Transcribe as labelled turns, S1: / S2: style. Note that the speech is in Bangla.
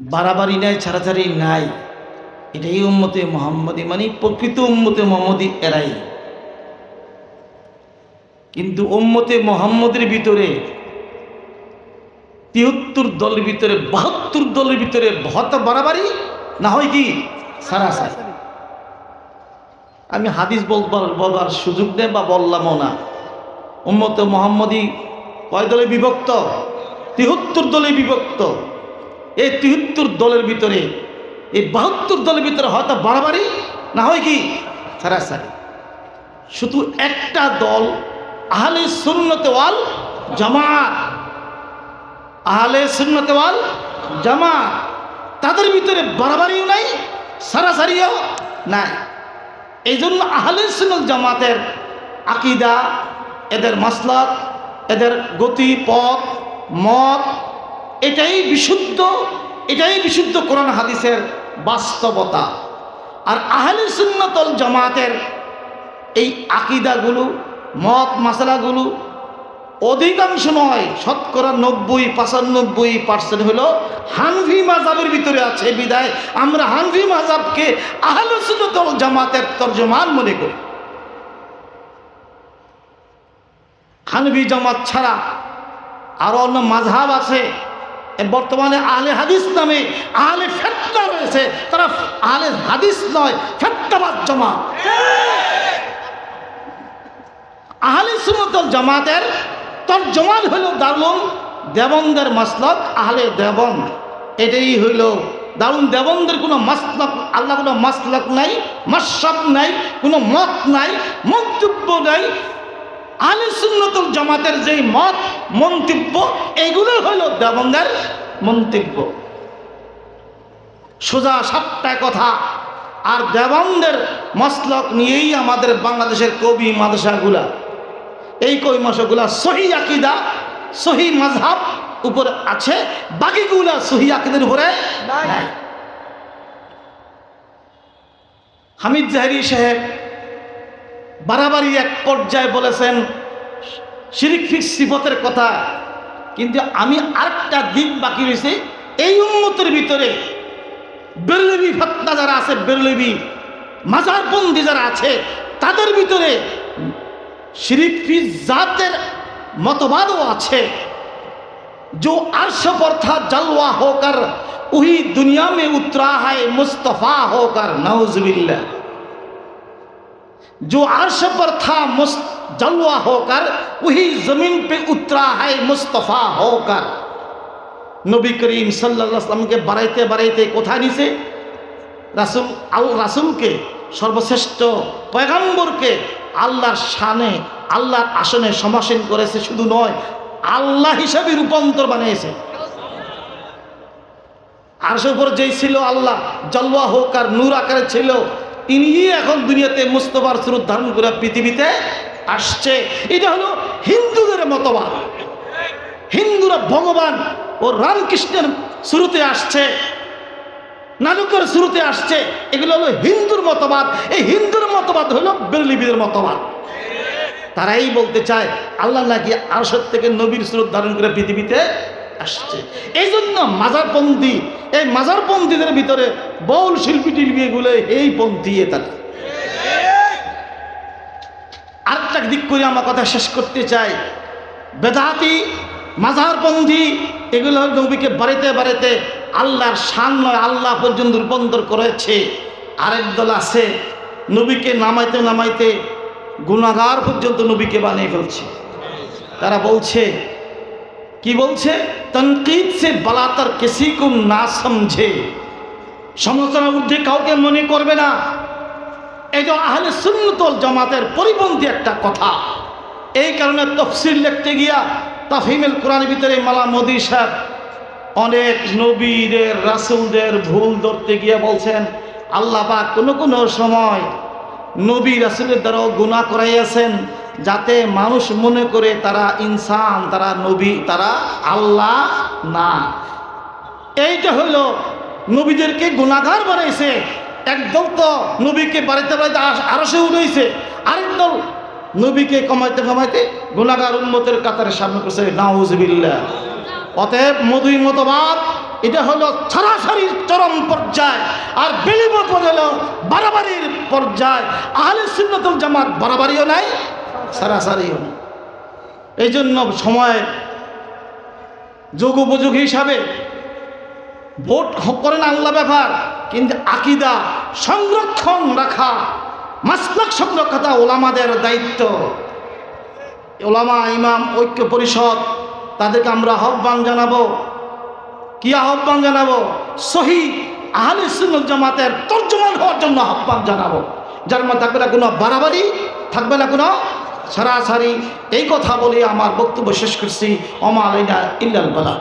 S1: বাড়াবাড়ি নাই, ছাড়াছাড়ি নাই। এটাই উম্মতে মোহাম্মদী মানে প্রকৃত উম্মতে মোহাম্মদী এরাই। কিন্তু উম্মতে মোহাম্মদের ভিতরে তিয়াত্তর দলের ভিতরে, বাহাত্তর দলের ভিতরে ভত বাড়াবাড়ি, না হয় কি? সারাসারি আমি হাদিস বলবার বলার সুযোগ নেই বা বললামও না। উম্মতে মোহাম্মদী কয় দলে বিভক্ত? তিহত্তর দলে বিভক্ত। এই তিহত্তর দলের ভিতরে, এই বাহাত্তর দলের ভিতরে হয়তো বাড়াবাড়ি, না হয় কি? সারাসারি শুধু একটা দল, আহলে সুন্নতে ওয়াল জামাত। আহলে সুন্নতে ওয়াল জামাত। তাদের ভিতরে বাড়াবাড়িও নাই, সারাসারিও নাই। এই জন্য আহলে সুন্নত জামাতের আকিদা, এদের মাসলাক এদের গতি পথ মত এটাই বিশুদ্ধ এটাই বিশুদ্ধ কোরআন হাদিসের বাস্তবতা। আর আহলে সুন্নতল জামাতের এই আকিদাগুলো, মত মশলাগুলো অধিকাংশ নয়, শতকরা নব্বই, পঁচানব্বই পার্সেন্ট হলো হানভি মাজাবের ভিতরে আছে বিদায়। আমরা হানভি মাজাবকে আহলসুল জামাতের তর্জমান মনে করি। হানভি জামাত ছাড়া আরও অন্য মাঝহাব আছে বর্তমানে আহলে হাদিস নামে আহলে ফেটনা রয়েছে। তারা আহলে হাদিস নয় ফেটনাবাদ জামাত। আহলে সুন্নতল জামাতের তর্জমান হইল দারুণ দেবন্দের মাসলক আহলে দেবন এটাই হইল দারুণ দেবন্দের কোনো মাসলক আল্লাহ কোনো মাসলক নাই মাসাব নাই, কোনো মত নাই, মন্তব্য নাই আহলে সুন্নতল জামাতের যেই মত মন্তব্য এগুলো হলো দেবন্দের মন্তব্য। সোজা সাতটা কথা। আর দেবন্দের মসলক নিয়েই আমাদের বাংলাদেশের কবি মাদ্রাসাগুলা। এই কবি মাসাগুলা সহি আকিদা সহি মাঝহাব উপরে আছে বাকিগুলা সহি আকিদের উপরে হামিদ জাহারি সাহেব বাড়াবাড়ি এক পর্যায়ে বলেছেন শিরিক ফিক সিফতের কথা কিন্তু আমি আরেকটা দিক বাকি রয়েছে এই উন্মতের ভিতরে বেরলবি ফতনা যারা আছে বেরলবি মাজারবন্দি যারা আছে তাদের ভিতরে শিরিক ফিস জাতের মতবাদও আছে जो अर्श पर था जलवा होकर वही दुनिया में उतरा है मुस्तफ़ा होकर नौजबिल्ला जो अर्श पर था मुस्त जलवा होकर वही जमीन पे उतरा है मुस्तफ़ा होकर নবী করিম সাল্লাহ সাল্লামকে বাড়াইতে বাড়াইতে কোথায় নিছে রাসুল আল রাসুলকে সর্বশ্রেষ্ঠ পয়গাম্বরকে আল্লাহর শানে আল্লাহর আসনে সমাসীন করেছে শুধু নয় আল্লাহ হিসাবে রূপান্তর বানিয়েছে আরশের উপর যেই ছিল আল্লাহ জল্লা হোক আর নূর আকারে ছিল ইনি এখন দুনিয়াতে মুস্তফার স্রোত ধারণ করে পৃথিবীতে আসছে। এটা হলো হিন্দুদের মতবাদ। হিন্দুরা ভগবান ও রামকৃষ্ণের শুরুতে আসছে, নানকের শুরুতে আসছে, এগুলো হলো হিন্দুর মতবাদ। এই হিন্দুর মতবাদ হলো বেরলিবিদের মতবাদ। তারাই বলতে চায়, আল্লাহ নাকি আরশদ থেকে নবীর স্রোত ধারণ করে পৃথিবীতে আসছে। এই জন্য মাজারপন্থী, এই মাজারপন্থীদের ভিতরে বউল শিল্পী এগুলো এই পন্থী এ তারা আরেকটা দিক করে আমার কথা শেষ করতে চাই। বেদাতি মাঝারপন্থী, এগুলো নবীকে বাড়িতে বাড়িতে আল্লাহর শান নয়, আল্লাহ পর্যন্ত রূপান্তর করেছে। আরেক দল আছে, নবীকে নামাইতে নামাইতে গুণাগার পর্যন্ত নবীকে বানিয়ে ফেলছে। তারা বলছে, কি বলছে? তনকিদ সে বালাতার কেসি কুম না সমঝে। সমালোচনার ঊর্ধ্বে কাউকে মনে করবে না। এটা আহলে সুন্নতল জামাতের পরিপন্থী একটা কথা। এই কারণে তফসিল লিখতে গিয়া তাফিমেল কোরআনের ভিতরে মালা মোদি সাহেব অনেক নবীদের, রাসুলদের ভুল ধরতে গিয়ে বলছেন, আল্লাহ পাক কোনো কোনো সময় নবী, রাসুলের দ্বারাও গুণা করাইয়াছেন, যাতে মানুষ মনে করে তারা ইনসান, তারা নবী, তারা আল্লাহ না। এইটা হইল নবীদেরকে গুণাগার বানাইছে। একদল তো নবীকে বাড়িতে বাড়িতে আরও সে উঠেছে আরেক দল নবীকে কমাইতে কমাইতে গুণাগার উন্মতের কাতারে সামনে করছে নাউজবিল্লা অতএব মধুই মতবাদ, এটা হলো সরাসরির চরম পর্যায়, আর বিলিব হলো বাড়াবাড়ির পর্যায়। আহলে সুন্নতুল জামাত বাড়াবাড়িও নাই সারাসারিও নাই। এই জন্য সময়, যোগ উপযোগ হিসাবে ভোট করেন আল্লাহ ব্যাপার কিন্তু আকিদা সংরক্ষণ রাখা, মাসলাক সংরক্ষতা ওলামাদের দায়িত্ব। ওলামা, ইমাম, ঐক্য পরিষদ, তাদেরকে আমরা আহ্বান জানাব। কি আহ্বান জানাব? সহি আহলে সুন্নত জামাতের তর্জমান হওয়ার জন্য আহ্বান জানাব। যার মধ্যে থাকবে না কোনো বাড়াবাড়ি, থাকবে না কোনো সারাসারি। এই কথা বলে আমার বক্তব্য শেষ করছি। অমা আলাইনা ইল্লাল বালা